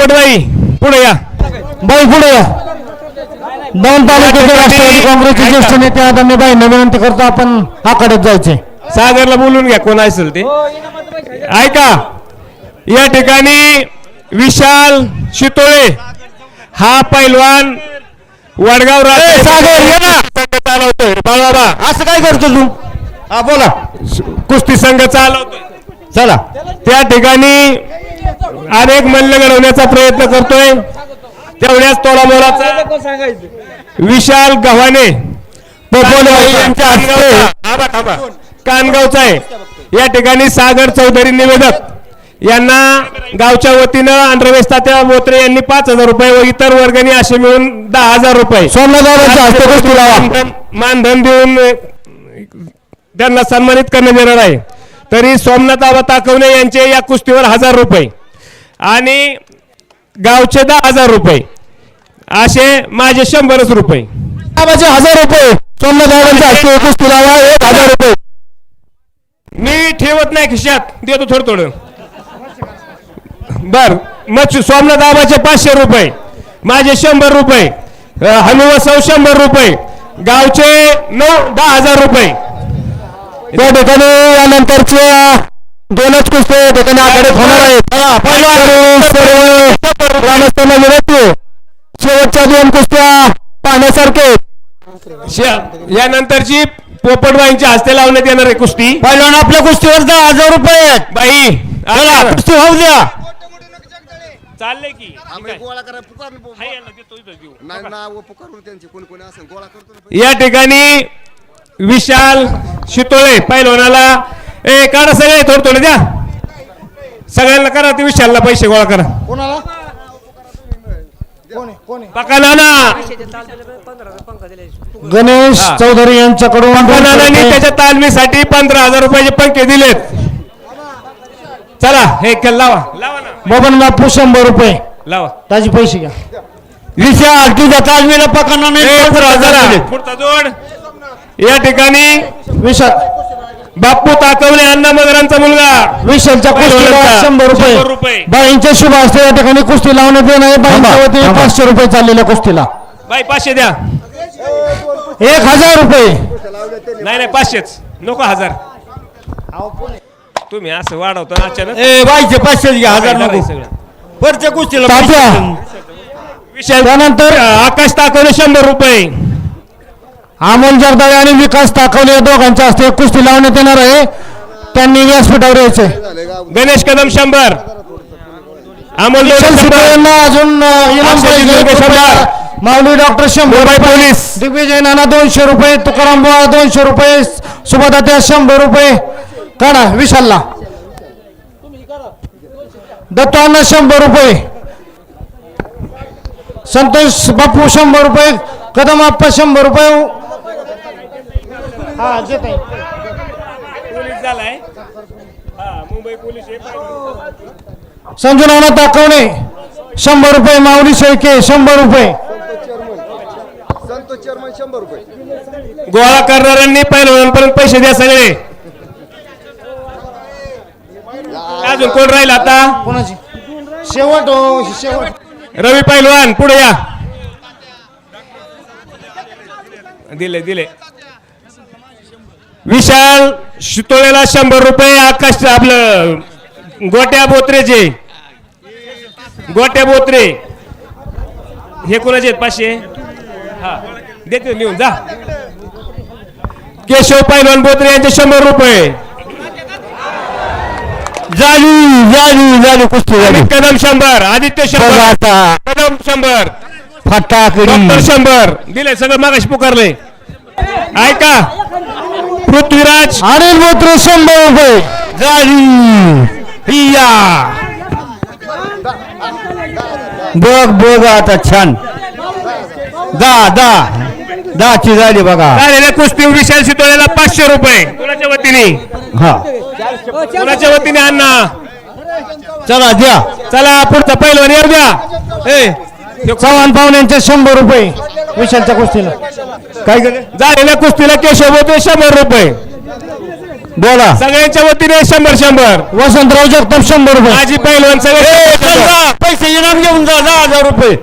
पोपटबाई पुढे या. बाई पुढे या. दोन तालुक्याचे राष्ट्रवादी काँग्रेसचे ज्येष्ठ नेते विनंती करतो आपण आखाड्यात जायचे. सागरला बोलून घ्या कोण असेल ते. ऐका. या ठिकाणी विशाल शितोळे हा पैलवान वडगाव राजा सागर, ये ना. संघ चालवतोय. बाळाबा असं काय करतो तू? हा बोला. कुस्ती संघ चालवतोय. चला. त्या ठिकाणी अनेक मल्ल घडवण्याचा प्रयत्न करतोय. तेवढ्याच तोलामोलाचा विशाल गव्हाणे यांच्या हस्ते. कानगावचा. आहे. या ठिकाणी सागर चौधरी निवेदक. यांना गावच्या वतीनं अंडरवेस तात्या बोत्रे यांनी पाच हजार रुपये व इतर वर्गणी असे मिळून दहा हजार रुपये. मानधन- देऊन त्यांना सन्मानित करण्यात येणार आहे. तरी सोमनाथ आबा ताकवणे यांचे या कुस्तीवर हजार रुपये. आणि गावचे दहा हजार रुपये. असे माझे शंभरच रुपये. बाबाचे हजार रुपये. हस्ते एक हजार रुपये. मी ठेवत नाही खिशात. देतो थोडं थोडं. बर. मग सोमनाथ आबाचे पाचशे रुपये. माझे शंभर रुपये. अ, हनुवसव शंभर रुपये. गावचे नऊ दहा हजार रुपये. त्या ठिकाणी यानंतरच्या दोनच कुस्ती आखाड्यात होणार आहेत. हा, सर्व ग्रामस्थांना विनंती आहे. शेवटच्या दोन कुस्त्या पाहण्यासारखे. शे- यानंतरची पोपटबाईंच्या हस्ते लावण्यात येणार आहे कुस्ती. पहिलवान आपल्या कुस्तीवर दहा हजार रुपये आहेत. बाई आला. कुस्ती होऊ द्या. चाललंय की. आम्ही गोळा करा पुकार हाय यांना देतो इथं देऊ. नाही ना व पुकारून त्यांचे कोणी कोणी असेल गोळा करतो ना या ठिकाणी विशाल शितोळे पैलवानाला ए काढा सगळे थोडं थोडं द्या. सगळ्यांना करा ते विशालला पैसे गोळा करा. पका नाना! गणेश हा. चौधरी यांच्याकडून नानांनी. त्याच्या तालमीसाठी पंधरा हजार रुपयाचे पंखे दिलेत. चला हे खेळ लावा. लावा ना. बबन बापू शंभर रुपये. लावा. त्याचे पैसे घ्या. विशाल तुझ्या तालमीला पकडणार ए, नाही पुढचा हजार. पुढचा जोड. या ठिकाणी विशाल बाप्पू ताकवले अण्णा मगरांचा मुलगा. कुस्तीला पहिलवानाचा शंभर रुपये. बाईंच्या शुभ हस्ते या ठिकाणी कुस्ती लावण्यात येणार आहे. बाईंच्या वतीने पाचशे रुपये चाललेल्या कुस्तीला. बाई पाचशे द्या. एक हजार रुपये. नाही नाही पाचशेच. नको हजार. तुम्ही असं वाढवतो ना अचानक? ए बाईचे पाचशे घ्या हजार नको. वरच्या कुस्तीला त्यानंतर आकाश ताकवले शंभर रुपये. अमोल जगदाळे आणि विकास ताकवले या दोघांच्या हस्ते कुस्ती लावण्यात येणार आहे. त्यांनी व्यासपीठावर यायचे गणेश कदम शंभर. अमोल यांना अजून. माऊली डॉक्टर शंभर. पोलीस. दिग्विजय नाना दोनशे रुपये तुकाराम बुवा दोनशे रुपये सुभादात्या शंभर रुपये. काढा विशालला. दत्तांना शंभर रुपये. संतोष बापू शंभर रुपये कदम आप्पा शंभर रुपये. हा आहे. पोलीस झालाय. हा मुंबई पोलीस हे पाहिजे. संजू नाना ताकवणे शंभर रुपये माऊली शेळके शंभर रुपये. संतोष चेअरमन शंभर रुपये. गोळा करणाऱ्यांनी पहिलवानांपर्यंत पैसे द्या सगळे. अजून कोण राहील आता? कोणाची? शेवट हो शेवट. रवी पैलवान पुढे या. दिले दिले. विशाल शितोळेला शंभर रुपये आकाश आपलं गोट्या बोत्रेचे. गोट्या बोत्रे. हे कोणाचे आहेत? पाचशे? हा. देते लिहून जा. केशव पैलवान बोत्रे यांचे शंभर रुपये. झाली झाली झाली कुस्ती झाली कदम शंभर आदित्य शंभर. कदम शंभर. फटाकडी. शंभर. दिले सगळं मागाशी पुकारले ऐका. पृथ्वीराज अनिल बोत्रे शंभर रुपये. हिया. बघ बघ आता छान. दा दा. दाची झाली बघा. झालेल्या कुस्ती विशाल शितोळ्याला पाचशे रुपये. कोणाच्या वतीने? हा. कोणाच्या वतीने अण्णा? चला द्या. चला पुढचा पहिलवान येऊ द्या. ए चव्हाण पाहुण्यांचे शंभर रुपये. विशालच्या कुस्तीला. काय केलं झालेल्या कुस्तीला केशव बोते शंभर रुपये. बोला. सगळ्यांच्या वतीने शंभर शंभर. वसंतराव जगताप शंभर रुपये. माझी पैलवान सगळे चला, पैसे इनाम घेऊन जा दहा हजार रुपये.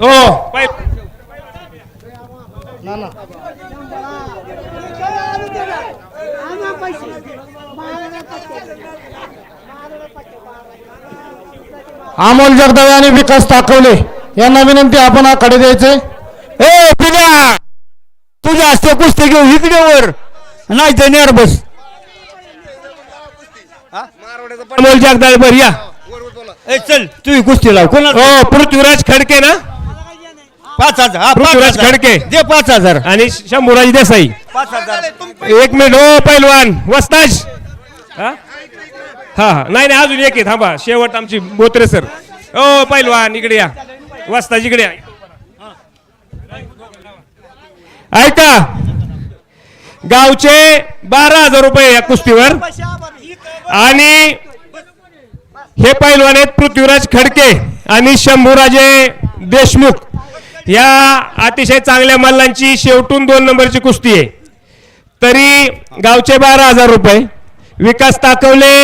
हो. पै- अमोल जगदाळे आणि विकास ताकवले यांना विनंती आपण आकडे द्यायचे. ए पिल्या तुझ्या हस्ते कुस्ती घेऊ इकडे वर. नाही तर नेर बस. जगदाळ बर या. ए चल तुझी कुस्ती लाव. कोणा हो पृथ्वीराज खडके ना? पाच हजार. हा, पाच पृथ्वीराज हजार. खडके. दे पाच हजार. आणि शंभूराज देसाई. पाच हजार. एक मिनिट हो पैलवान. वस्ताज. हा? हा हा. नाही नाही अजून एक आहे थांबा. शेवट आमची बोत्रे सर. हो पैलवान इकडे या. वाजता जिकडे ऐका. गावचे बारा हजार रुपये या कुस्तीवर. आणि हे पैलवान आहेत पृथ्वीराज खडके आणि शंभूराजे देशमुख. या अतिशय चांगल्या मल्लांची शेवटून दोन नंबरची कुस्ती आहे. तरी गावचे बारा हजार रुपये. विकास ताकवले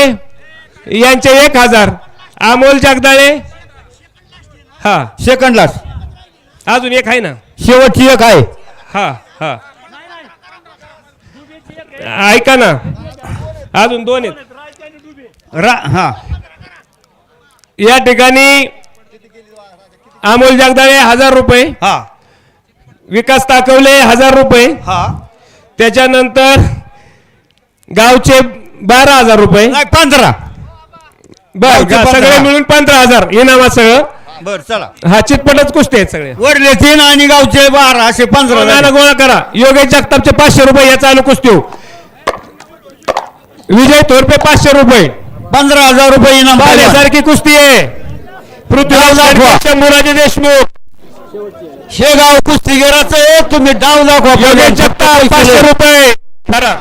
यांचे एक हजार. अमोल जगदाळे हा. सेकंड लास्ट अजून एक आहे ना? शेवटची एक आहे. हा हा. ऐका ना. अजून दोन आहेत. रा हा. या ठिकाणी अमोल जगदाळे हजार रुपये. हा. विकास ताकवले हजार रुपये. हा. त्याच्यानंतर गावचे बारा हजार रुपये. पंधरा. बर सगळे. मिळून पंधरा हजार. इनामात सगळं बर चला. हा चितपटच कुस्ती आहेत सगळे. वरले तीन आणि गावचे बारा असे पंधरा झाले. गोळा करा. योगेश जगतापचे पाचशे रुपये या चालू कुस्ती हो. विजय थोरपे पाचशे रुपये. पंधरा हजार रुपये इनाम. पाण्यासारखी कुस्ती आहे. पृथ्वीराज डाव दाखवा. शंभूराजे देशमुख. शेगाव कुस्तीगिराचं एक तुम्ही डाव दाखवा. योगेश जगताप पाचशे रुपये. करा.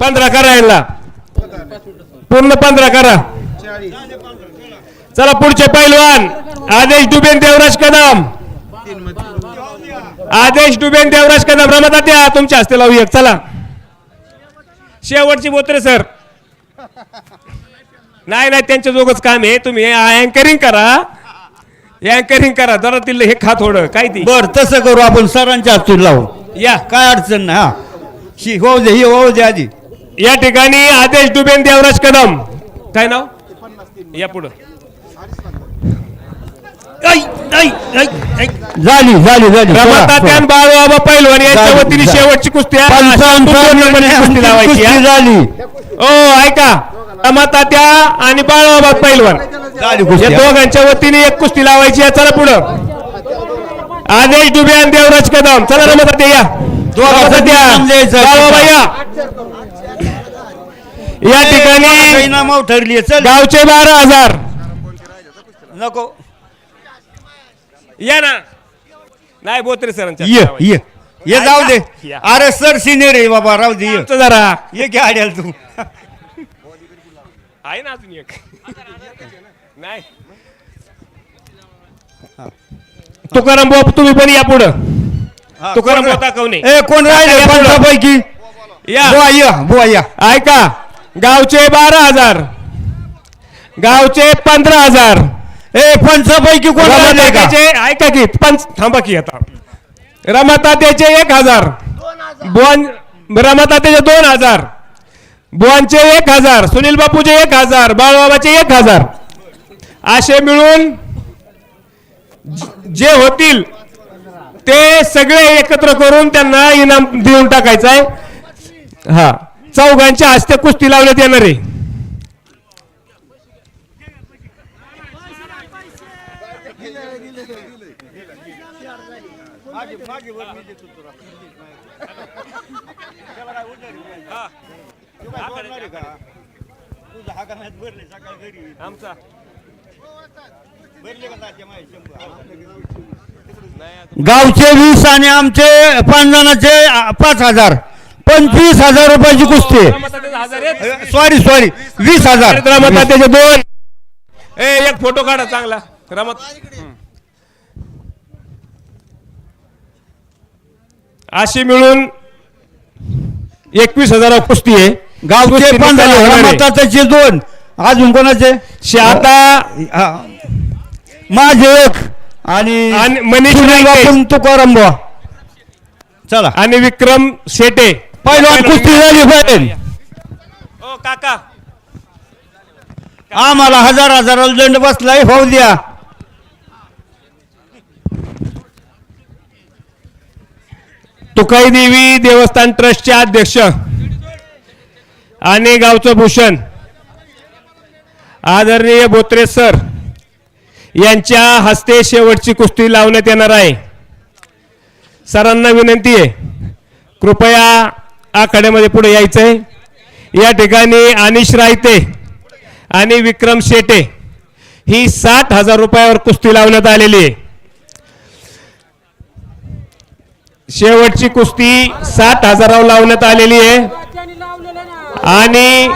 पंधरा करा यांना पूर्ण पंधरा करा. चला पुढचे पैलवान. आदेश डुबेन देवराज कदम. आदेश डुबेन देवराज कदम. रमता त्या तुमच्या हस्ते लावू एक चला. शेवटची बोत्रे सर. नाही नाही त्यांच्या जोगच काम आहे. तुम्ही अँकरिंग करा. अँकरिंग करा. जरा तिला हे खा थोडं. काय ती? बर तसं करू आपण. सरांच्या हातून लावू. या. काय अडचण नाही. हा. शी होऊ दे ही होऊ दे आधी या ठिकाणी आदेश डुबेन देवराज कदम. काय नाव? या पुढं. झाली झाली झाली. रमातात्यान बाळबाबा पैलवान यांच्या वतीने. शेवटची कुस्ती आहे. पंचावन्न कुस्ती लावायची कुस्ती आहे. झाली. ओ ऐका. रमातात्या आणि बाळबाबा पैलवान. झाली या कुस्ती दोघांच्या वतीने एक कुस्ती लावायची आहे. चला पुढं. आदेश डुबे आणि देवराज कदम. चला रमातात्या या. रमातात्या नाम द्यायचं. बाळबाबा या. या ठिकाणी इनामाव ठरली चल. गावचे बारा हजार. नको. या ना. नाही बोत्रे सरांच्या. ये. ये. ये जाऊ दे. या. अरे सर सिनियर आहे बाबा राहू दे. ये. जरा. ये घ्या आड्याल तू. आहे ना अजून एक. नाही. तुकाराम बाबू तुम्ही पण या पुढं. तुकाराम कोण ए कोण राहिले. पंधरापैकी या. बुवा या बुवा या. ऐका. गावचे बारा हजार. गावचे पंधरा हजार. ए पंचापैकी कोण राहिले का रमातात्याचे ऐका की पंच थांबा की आता. रमातात्याचे एक हजार. बुवान रमातात्याचे दोन हजार. बुवांचे एक हजार. सुनील बापूचे एक हजार. बाळबाबाचे एक हजार. असे मिळून ज- जे होतील ते सगळे एकत्र करून त्यांना इनाम देऊन टाकायचं आहे. हा. चौघांच्या हस्ते कुस्ती लावण्यात येणार आहे. आमचा. गावचे वीस आणि आमचे पाच जणांचे पाच हजार. पंचवीस हजार रुपयाची कुस्ती. सॉरी सॉरी वीस हजार. रमतात्याचे दोन. ए एक फोटो काढा चांगला. रमत. अशी मिळून एकवीस हजार कुस्ती आहे. गावचे आहे. मताचे दोन. अजून कोणाचे? शे- आता हा. माझे एक आणि आणि मनीष रायके. बापून तुकाराम बुवा. चला. आणि विक्रम शेटे पहिलवान कुस्ती झाली पाहिजे ओ काका. आम्हाला हजार हजाराला दंड बसलाय होऊ द्या. तुकाई देवी देवस्थान ट्रस्टचे अध्यक्ष. आणि गावचं भूषण. आदरणीय बोत्रे सर यांच्या हस्ते शेवटची कुस्ती लावण्यात येणार आहे सरांना विनंती आहे कृपया आखाड्यामध्ये पुढे यायचं आहे या ठिकाणी अनिश रायते आणि विक्रम शेटे ही साठ हजार रुपयावर कुस्ती लावण्यात आलेली आहे शेवटची कुस्ती साठ हजारावर लावण्यात आलेली आहे आणि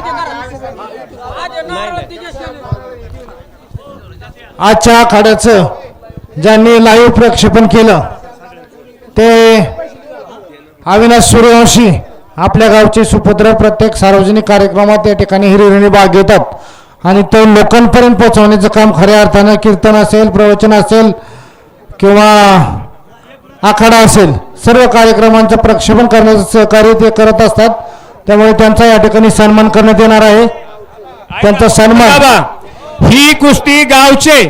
आजच्या आखाड्याचं ज्यांनी लाईव्ह प्रक्षेपण केलं ते अविनाश सूर्यवंशी आपल्या गावचे सुपुत्र प्रत्येक सार्वजनिक कार्यक्रमात या ठिकाणी हिरिरीने भाग घेतात. आणि ते लोकांपर्यंत पोहोचवण्याचं काम खऱ्या अर्थानं कीर्तन असेल प्रवचन असेल किंवा आखाडा असेल सर्व कार्यक्रमांचं प्रक्षेपण करण्याचं सहकार्य ते करत असतात. त्यामुळे त्यांचा या ठिकाणी सन्मान करण्यात येणार आहे. त्यांचा सन्मान ही कुस्ती गावचे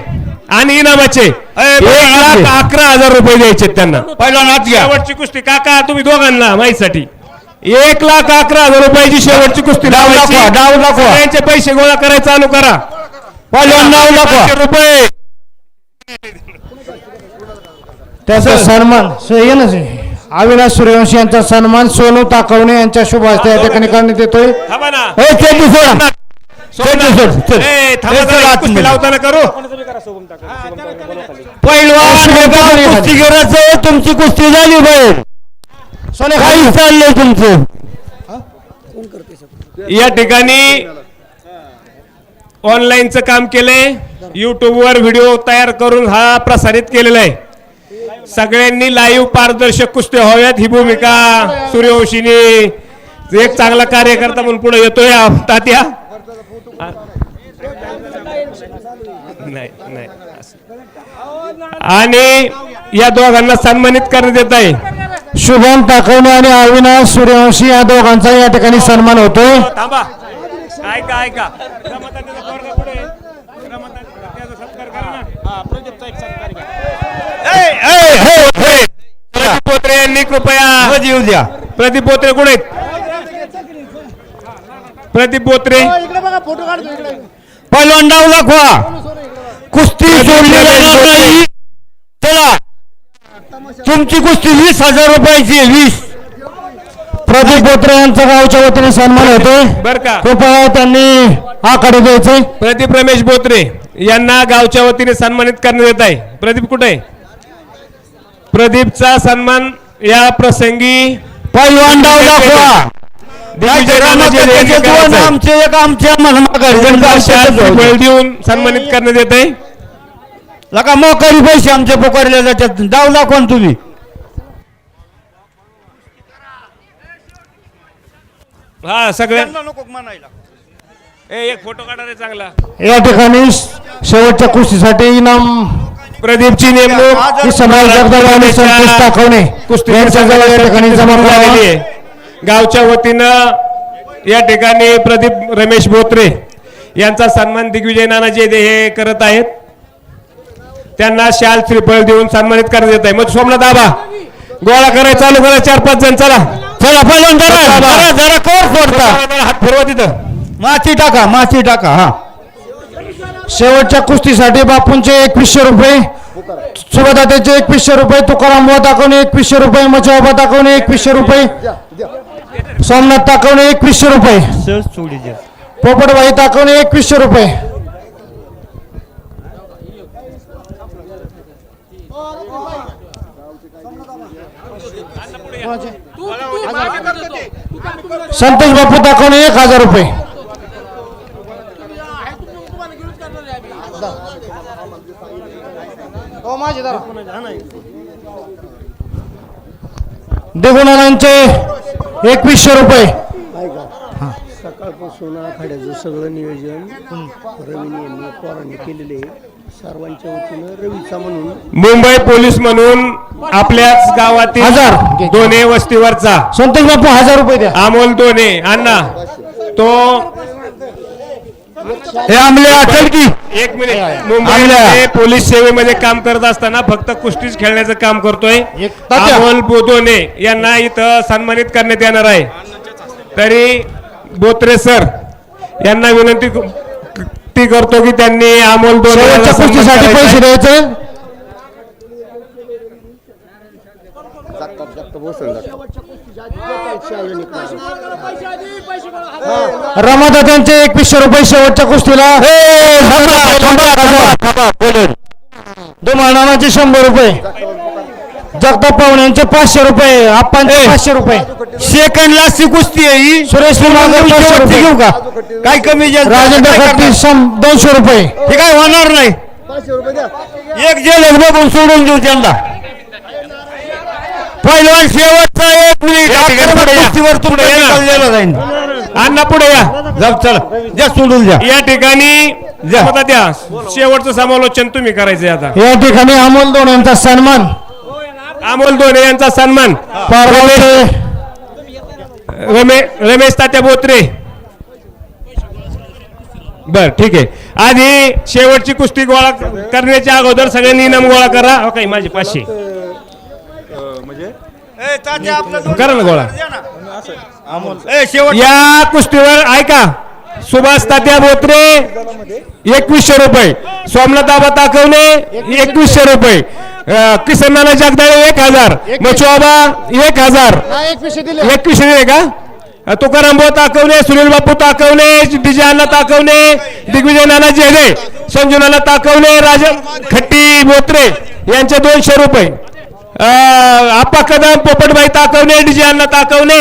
आणि इनामाचे. एक लाख अकरा हजार रुपये द्यायचे त्यांना. पहिलवान हात घ्या. शेवटची कुस्ती काका तुम्ही दोघांना माहितीसाठी. एक लाख अकरा हजार रुपयाची शेवटची कुस्ती डाव लावायची. दाखवा, डाव दाखवा. सगळ्यांचे पैसे गोळा करायला चालू करा. पहिलवान नाव दाखवा. पाचशे रुपये. त्याचा सन्मान सो ना. अविनाश सूर्यवंशी यांचा सन्मान सोनू ताकवणे यांच्या शुभ हस्ते या ठिकाणी करण्यात येतोय. थांबा ना. सोड, लावताना करू. पहिलवान कुस्तीगीराचं तुमची कुस्ती झाली बाहेर सोने काही चाललंय तुमचं. या ठिकाणी ऑनलाईनचं काम केलंय. युट्यूबवर व्हिडिओ तयार करून हा प्रसारित केलेला आहे. सगळ्यांनी लाईव्ह पारदर्शक कुस्त्या व्हाव्यात ही भूमिका सूर्यवंशीने एक चांगला कार्यकर्ता म्हणून पुढे येतोय. तात्या. नाही नाही. आणि या दोघांना सन्मानित करण्यात येत आहे. शुभम ताकवणे आणि अविनाश सूर्यवंशी या दोघांचा या ठिकाणी सन्मान थांबा. ऐका ऐका. हे, हे. प्रदीप पोत्रे यांनी कृपया येऊ द्या प्रदीप बोत्रे कुठे आहेत? प्रदीप बोत्रे. पहिलवान डाव दाखवा कुस्ती सोडली जाणार नाही. चला. तुमची कुस्ती वीस हजार रुपयाची आहे, वीस. प्रदीप बोत्रे यांचा गावच्या वतीने सन्मान होतोय. बर का. कृपया त्यांनी आकडे द्यायचे. प्रदीप रमेश बोत्रे यांना गावच्या वतीने सन्मानित करण्यात येत आहे. प्रदीप कुठे आहे? प्रदीपचा सन्मान या प्रसंगी पहिलवान डाव दाखवा आमचे एक आमच्या देऊन सन्मानित करण्यात येत आहे. लका मोकारी पैसे आमचे पुकारले जातात. डाव दाखवा तुम्ही. हा सगळ्या ए एक फोटो काढा रे चांगला. या ठिकाणी शेवटच्या कुस्तीसाठी इनाम. प्रदीपची नेमणूक. ही समाज जगदाळे आणि संतोष ताकवणे कुस्ती या ठिकाणी जमा करावी आहे. गावच्या वतीनं या ठिकाणी प्रदीप रमेश बोत्रे यांचा सन्मान दिग्विजय नानाजी दे- हे करत आहेत. त्यांना शाल श्रीफळ देऊन सन्मानित करण्यात येत आहे. मग सोमनाथ आबा गोळा करायला चालू करा चार पाच जण चला. चला पहिलवान जरा जरा कवर फोडता हात फिरवा तिथं. माती टाका माती टाका हा. शेवटच्या कुस्तीसाठी बापूंचे एकवीसशे रुपये सुभदातेचे एकवीसशे रुपये तुकाराम ताकवणे एकवीसशे रुपये मचाबा ताकवणे एकवीसशे रुपये. सोमनाथ ताकवणे एकवीसशे रुपये. पोपटबाई ताकवणे एकवीसशे रुपये. संतोष बापू ताकवणे एक हजार रुपये. देगुणांचे एकवीसशे रुपये. सकाळपासून आखाड्याचं सगळं नियोजन रवीने यांनी पोरांनी केलेले सर्वांच्या वतीनं रवीचा म्हणून मुंबई पोलीस म्हणून आपल्याच गावातील हजार. दोन्ही वस्तीवरचा. संतोष बापू हजार रुपये द्या. अमोल दोने अण्णा. तो हे आमले असेल की? एक मिनिट. मुंबईमध्ये पोलीस सेवेमध्ये काम करत असताना फक्त कुस्तीच खेळण्याचं काम करतोय. अमोल बोधोने यांना इथं सन्मानित करण्यात येणार आहे. तरी बोत्रे सर यांना विनंती ती करतो की त्यांनी अमोल शेवटच्या कुस्तीसाठी करायचा पैसे. द्यायचे? जगतात रमादात्यांचे एकवीसशे रुपये शेवटच्या कुस्तीला. दोमानाचे शंभर रुपये. जगताप पाहुण्यांचे पाचशे रुपये आप्पांचे पाचशे रुपये. सेकंड लास्टची कुस्ती आहे ही. सुरेश घेऊ का? काय कमी राजेंद्र दोनशे रुपये. हे काय होणार नाही. पाचशे रुपये द्या. एक जेल बघून सोडून देऊ त्यांना. पहिलवान शेवटचा एक मिनिट जाईल अण्णा पुढे या. जाऊ चला. द्या सोडून द्या या ठिकाणी जा. द्या शेवटचं समालोचन तुम्ही करायचंय आता. या ठिकाणी अमोल दोन यांचा सन्मान. अमोल दोने यांचा सन्मान. रमे रमेश तात्या बोत्रे. बर ठीक आहे. आधी शेवटची कुस्ती गोळा करण्याच्या अगोदर सगळ्यांनी इनाम गोळा करा. हो काही माझे पाचशे. करा ना गोळा. ए, शेवट या कुस्तीवर ऐका. सुभाष तात्या बोत्रे एकवीसशे रुपये. सोमनाथ आबा ताकवणे एकवीसशे रुपये. अं, किसन नाना जगदाळे एक हजार. मचुआबा एक हजार. एकवीसशे दिले. एकवीसशे दिले का? अं, तुकाराम भाऊ ताकवणे सुनील बापू ताकवणे विजय अण्णा ताकवणे दिग्विजय नाना जेले संजू नाना ताकवणे राजा खट्टी बोत्रे यांचे दोनशे रुपये. आप्पा कदम पोपटबाई ताकवणे डीजे अण्णा ताकवणे.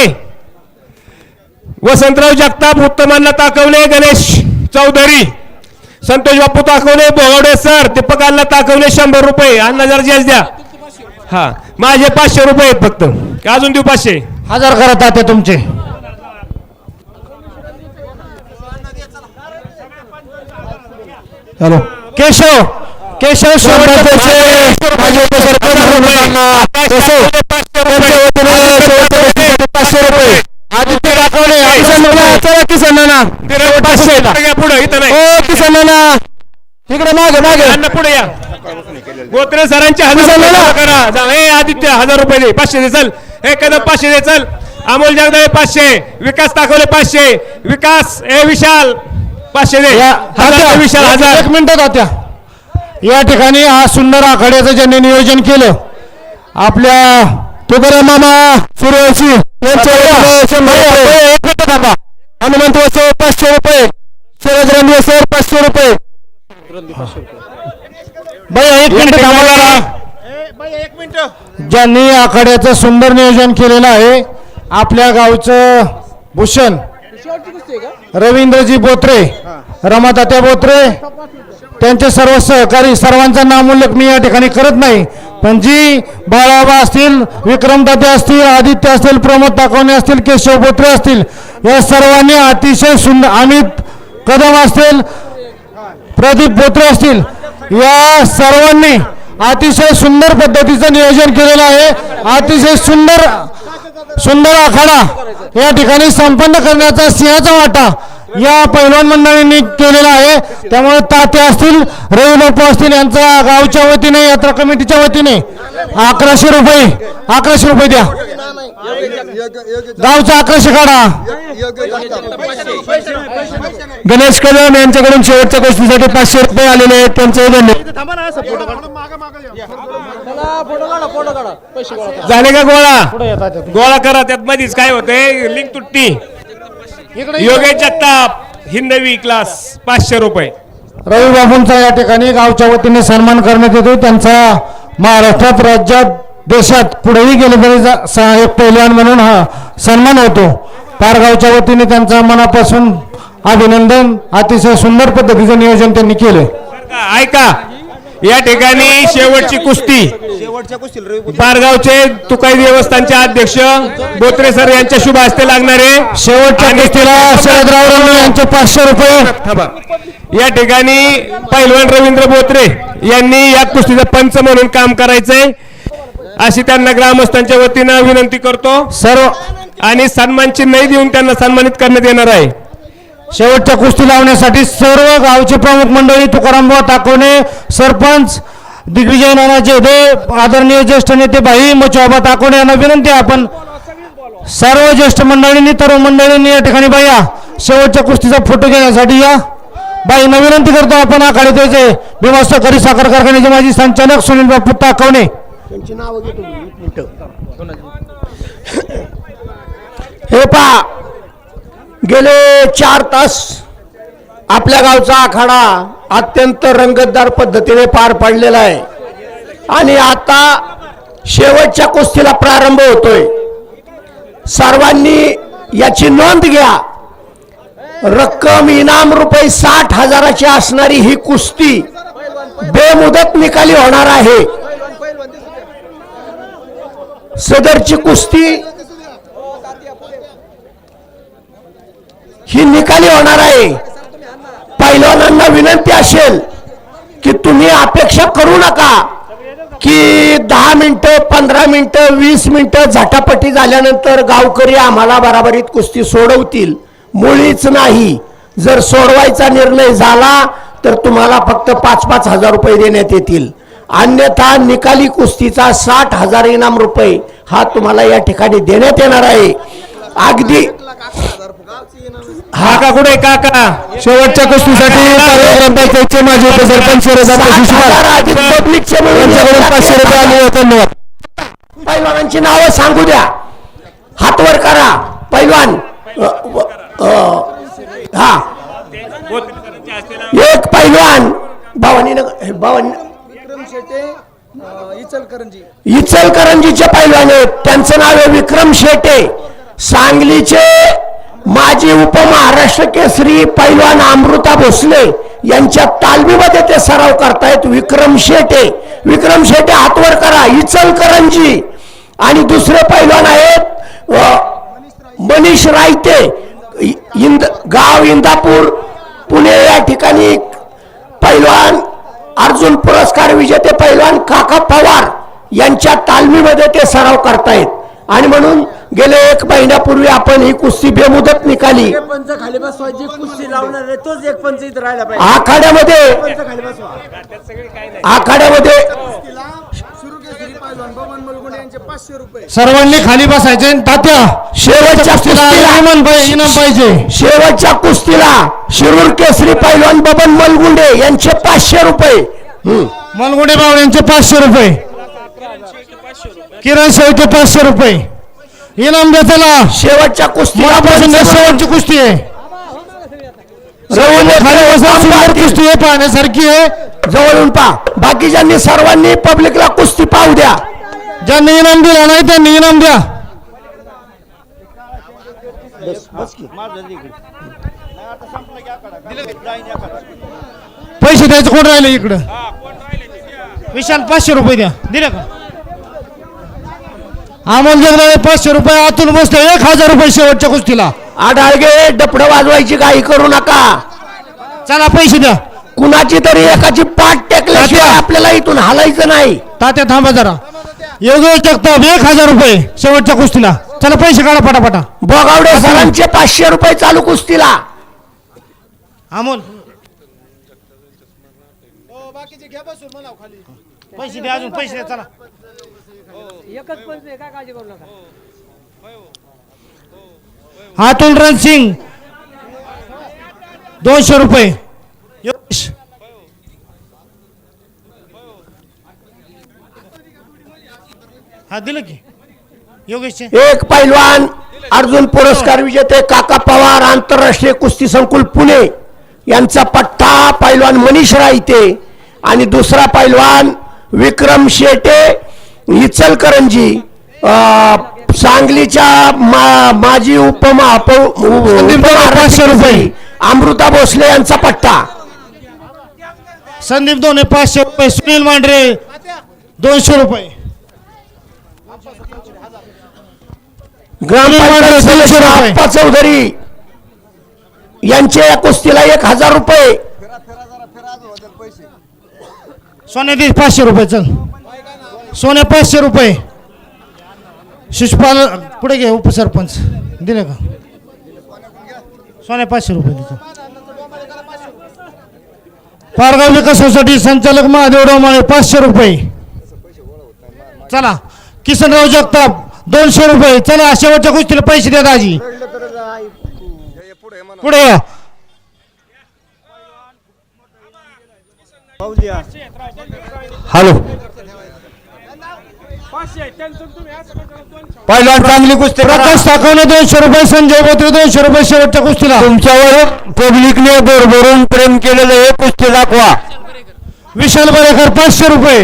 वसंतराव जगताप उत्तमांना ताकवणे गणेश चौधरी. संतोष बापू ताकवणे बोगावडे सर दीपक अण्णा ताकवणे शंभर रुपये. अण्णा जर जास्त द्या. हा माझे पाचशे रुपये आहेत फक्त. का अजून देऊ पाचशे. हजार करा तात्या तुमचे. हॅलो. केशव केशव पाचशे रुपये आदित्य दाखवले. किसन नाना. पाचशे पुढे इथं नाही. ओ किसन नाना. इकडे मागे मागे. अण्णा पुढे या. गोत्रे सरांचे हजार करा. जा, ए आदित्य हजार रुपये दे. पाचशे दे चल. हे कदम पाचशे दे चल. अमोल जगदाळे पाचशे. विकास ताकवले पाचशे. विकास ए विशाल. पाचशे दे. हजार विशाल हजार. एक मिनिट तात्या या ठिकाणी हा सुंदर आखाड्याचं ज्यांनी नियोजन केलं आपल्या तुकाराम मामा सूर्यवंशी यांच्या हनुमंत वसो पाचशे रुपये. शरद रणवे सर पाचशे रुपये. भैया एक मिनिट थांबा. ज्यांनी आखाड्याचं सुंदर नियोजन केलेलं आहे आपल्या गावचं भूषण रवींद्रजी बोत्रे रमातात्या बोत्रे त्यांचे सर्व सहकारी सर्वांचा नामोल्लेख मी या ठिकाणी करत नाही. पण जी बाळाबा असतील विक्रमदाते असतील आदित्य असतील प्रमोद ताकवणे असतील केशव बोत्रे असतील या सर्वांनी अतिशय सुंदर अमित कदम असतील प्रदीप बोत्रे असतील या सर्वांनी अतिशय सुंदर पद्धतीचं नियोजन केलेलं आहे. अतिशय सुंदर सुंदर आखाडा या ठिकाणी संपन्न करण्याचा सिंहाचा वाटा या पैलवान मंडळींनी केलेला आहे. त्यामुळे तात्या असतील रवी बापू असतील यांचा गावच्या वतीने यात्रा कमिटीच्या वतीने अकराशे रुपये अकराशे रुपये द्या. गावचा अकराशे काढा. गणेश कदम यांच्याकडून शेवटच्या गोष्टीसाठी पाचशे रुपये आलेले आहेत. त्यांचे धन्यवाद. झाले का गोळा? गोळा करा त्यात मधीच. काय होतंय? लिंक तुटती. योगेश जगताप हिंदवी क्लास पाचशे रुपये. रवी बाबूंचा या ठिकाणी गावच्या वतीने सन्मान करण्यात येतो त्यांचा महाराष्ट्रात राज्यात देशात पुढेही गेले तरी जा- सा- एक पैलवान म्हणून हा सन्मान होतो. पारगावच्या वतीने त्यांचा मनापासून अभिनंदन. अतिशय सुंदर पद्धतीचं नियोजन त्यांनी केलं? ऐका या ठिकाणी शेवटची कुस्ती. शेवटच्या पारगावचे तुकाई देवस्थानचे अध्यक्ष बोत्रे सर यांच्या शुभ हस्ते लागणारे शेवटच्या कुस्तीला शरदराव यांचे पाचशे रुपये. थांबा. या ठिकाणी पैलवान रवींद्र बोत्रे यांनी या कुस्तीचं पंच म्हणून काम करायचंय. अशी त्यांना ग्रामस्थांच्या वतीनं विनंती करतो. सर्व आणि सन्मान चिन्हही देऊन त्यांना सन्मानित करण्यात येणार आहे. शेवटच्या कुस्ती लावण्यासाठी सर्व गावचे प्रमुख मंडळी तुकारामभाऊ ताकवणे सरपंच दिग्विजय नाना जेधे आदरणीय ज्येष्ठ नेते भाई मचोबा ताकवणे यांना विनंती आपण सर्व ज्येष्ठ मंडळींनी तरुण मंडळींनी या ठिकाणी बाया शेवटच्या कुस्तीचा फोटो घेण्यासाठी या. बाईंना विनंती करतो आपण आखाडे भीमास्तर करी साखर कारखान्याचे माजी संचालक सुनील बापू ताकवणे. त्यांची हे पा गेले चार तास आपल्या गावचा आखाडा अत्यंत रंगतदार पद्धतीने पार पडलेला आहे. आणि आता शेवटच्या कुस्तीला प्रारंभ होतोय. सर्वांनी याची नोंद घ्या. रक्कम इनाम रुपये साठ हजाराची असणारी ही कुस्ती बेमुदत निकाली होणार आहे. सदरची कुस्ती ही निकाली होणार आहे. पैलवानांना विनंती असेल की तुम्ही अपेक्षा करू नका की दहा मिनिटं पंधरा मिनिटं वीस मिनिटं झटापटी झाल्यानंतर गावकरी आम्हाला बराबरीत कुस्ती सोडवतील. मुळीच नाही. जर सोडवायचा निर्णय झाला तर तुम्हाला फक्त पाच पाच हजार रुपये देण्यात येतील. अन्यथा निकाली कुस्तीचा साठ हजार इनाम रुपये हा तुम्हाला या ठिकाणी देण्यात येणार आहे. अगदी. काका कुठे? काका. शेवटच्या कुस्तीसाठी ग्रामपंचायतचे माजी उपसरपंच शरदराव साठ शिशुमार हजार अधिक पब्लिकचे मिळून यांच्याकडून पाचशे रुपये आले आहेत. धन्यवाद. पैलवानांची नावं सांगू द्या. हातवर करा. पैलवान हा. एक पैलवान. भवानी नगर भवानी विक्रम शेटे अं, इचलकरंजी. इचलकरंजीचे पैलवान आहेत. त्यांचं नाव आहे विक्रम शेटे. सांगलीचे माजी उपमहाराष्ट्र केसरी पैलवान अमृता भोसले यांच्या तालमीमध्ये ते सराव करतायत. विक्रम शेटे. विक्रम शेटे हातवर करा. इचलकरंजी. आणि दुसरे पैलवान आहेत मनीष रायते. इंद गाव इंदापूर पुणे या ठिकाणी पैलवान अर्जुन पुरस्कार विजेते पैलवान काका पवार यांच्या तालमीमध्ये ते सराव करतायत. आणि म्हणून गेले एक महिन्यापूर्वी आपण ही कुस्ती बेमुदत निकाली. पंच खाली बसवायची कुस्ती लावणार आहे तोच एक पंच इथं राहिला पाहिजे. आखाड्यामध्ये पंच खाली बसवा आखाड्यामध्ये सुरू केसरी पैलवान बबन मलगुंडे यांचे पाचशे रुपये. सर्वांनी खाली बसायचे आणि तात्या शेवटच्या कुस्तीला इनाम पाहिजे इनाम पाहिजे. शेवटच्या कुस्तीला शिरूर केसरी पैलवान बबन मलगुंडे यांचे पाचशे रुपये. हम्म. मनगुडे बावड्यांचे पाचशे रुपये. किरण शेवटे पाचशे रुपये. इनाम द्या त्याला. शेवटच्या मनापासून द्या, शेवटची कुस्ती. आहे सुंदर. कुस्ती आहे पाहण्यासारखी आहे. जवळून पा बाकीच्यांनी सर्वांनी पब्लिकला कुस्ती पाहू द्या. ज्यांनी इनाम दिला नाही त्यांनी इनाम द्या. पैसे द्यायचं कोण राहिले इकडं? विशाल पाचशे रुपये द्या. दिले का? अमोल जगदाळे पाचशे रुपये आतून बसतो एक हजार रुपये शेवटच्या कुस्तीला. आढाळगे डपडं वाजवायची काही करू नका. चला पैसे द्या. कुणाची तरी एकाची पाठ टेकल्याशिवाय. आपल्याला इथून हालायचं नाही. तात्या थांबा जरा. योगेश जगताप एक हजार रुपये शेवटच्या कुस्तीला. चला पैसे काढा पटापटा. बोगावडे सरांचे पाचशे रुपये चालू कुस्तीला. अमोल. खाली. पैसे द्या अजून पैसे द्या चला. एकच पंच आहे काय काळजी करू नका. अतुल रणसिंग दोनशे रुपये. योगेश. हा दिलं की? योगेशचे. एक पैलवान अर्जुन पुरस्कार विजेते काका पवार आंतरराष्ट्रीय कुस्ती संकुल पुणे. यांचा पट्टा पैलवान मनीष रायते आणि दुसरा पैलवान विक्रम शेटे इचलकरंजी सांगलीच्या मा- माजी उपमा पाचशे रुपये. अमृता भोसले यांचा पट्टा. संदीप दोने पाचशे रुपये सुनील मांढरे दोनशे रुपये. आप्पा चौधरी यांचे या कुस्तीला एक हजार रुपये. सोन्या दे पाचशे रुपये चल. सोन्या पाचशे रुपये. शिशुपाल पुढे घे उपसरपंच. दिले का? सोन्या पाचशे रुपये देतो. पारगाव विकासासाठी संचालक महादेव डोमाळे पाचशे रुपये. चला. किसनराव जगताप दोनशे रुपये. चला शेवटच्या गोष्टीला पैसे द्या दाजी. पुढे या. हॅलो. पहिलवान चांगली कुस्ती. करा. प्रकाश साखवणे दोनशे रुपये संजय बोत्रे दोनशे रुपये शेवटच्या कुस्तीला. तुमच्यावर पब्लिकने भरभरून प्रेम केलेलं हे कुस्ती दाखवा. विशाल बरेकर पाचशे रुपये.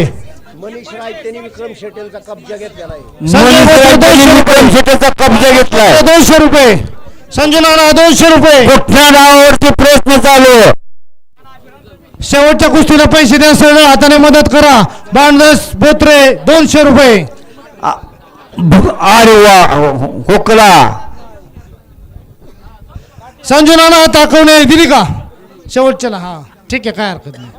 मनीष राय त्यांनी विक्रम शेटेलचा कब्जा घेतलेला आहे. संजय बोत्रे दोनशे रुपये. विक्रमशेट्टीचा कब्जा घेतलाय. दोनशे रुपये. संजय नाना दोनशे रुपये. कुठल्या नावावरती प्रश्न चालू? शेवटच्या कुस्तीला पैसे द्या सरळ हाताने मदत करा. बांडस बोत्रे दोनशे रुपये. अरे वा हुकला संजू नाना ताकवणे दिली का? शेवटच्याला हा. ठीक आहे काय हरकत नाही.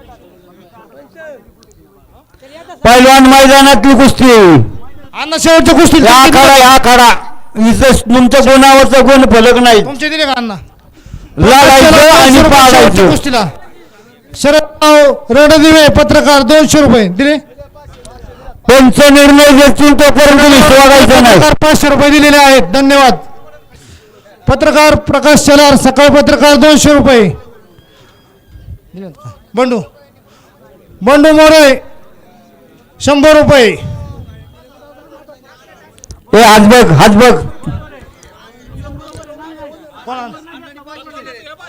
पहिलवान मैदानातली कुस्ती. अण्णा शेवटच्या कुस्ती हा खडा हा खडा इथं तुमच्या गुणावरचा गुण फलक नाही तुमचे दिले का अण्णा? लढायचं आणि पाडायचं. कुस्तीला. शरदराव रडदिवे पत्रकार दोनशे रुपये. दिले? त्यांचा निर्णय घेतील तोपर्यंत पाचशे रुपये दिलेले आहेत. धन्यवाद. पत्रकार प्रकाश शेलार सकाळ पत्रकार दोनशे रुपये? बंडू. बंडू मोरे शंभर रुपये. हे हात बघ हात बघ.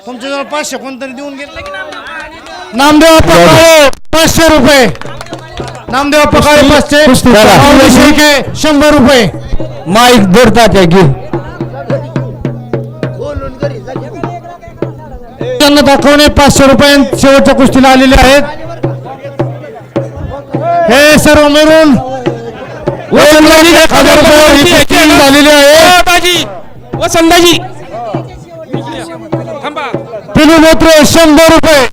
तुमच्याजवळ पाचशे कोणतरी देऊन गेले? नामदेव अप्पा काळे पाचशे रुपये. नामदेव अप्पा काळे पाचशे. शंभर रुपये. माईक धरतात हे घे. त्यांना दाखवणे पाचशे रुपये शेवटच्या कुस्तीला आलेले आहेत. हे सर्व मिळून एक हजार रुपये ही कुस्ती झालेली आहे. वसंताजी. पिलू बोत्रे शंभर रुपये.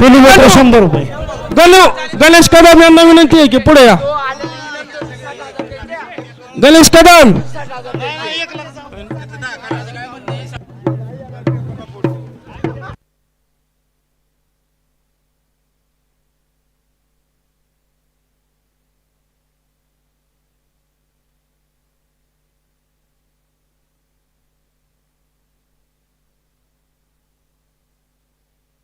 किलोमीटर शंभर रुपये. गणू गणेश कदम यांना विनंती आहे की पुढे या. गणेश कदम!